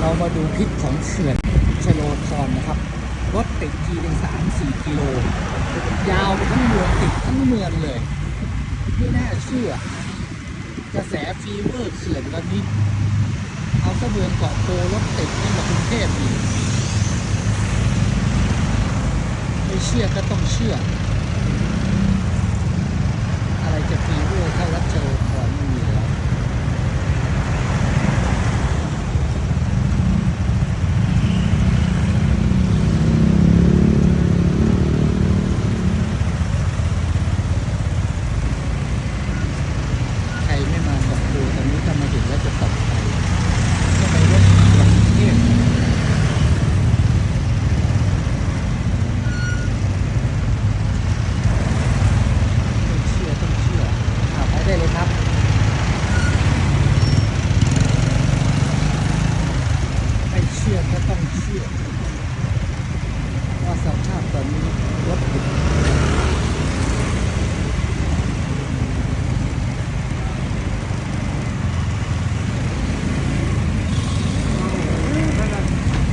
เรามาดูพิษของเขื่อนชโลธรนะครับ รถติดทีเป็นสามสี่กิโล ยาวไปทั้งเมืองติดทั้งเมืองเลย ไม่น่าเชื่อ กระแสฟีเวอร์เขื่อนตอนนี้ เอาซะเมืองเกาะโพรถติดยิ่งกว่ากรุงเทพอีกไม่เชื่อก็ต้องเชื่อ อะไรจะฟีเวอร์เท่ารัชโลธรไม่มีแล้ว ใคร ไม่มาตกดูตอนนี้ถ้ามาเห็นแล้วจะตกใจทำไมรถกรุงเทพไม่เชื่อต้องเชื่ออ่าไปได้เลยครับไม่เชื่อก็ต้องเชื่อว่าสภาพตอนนี้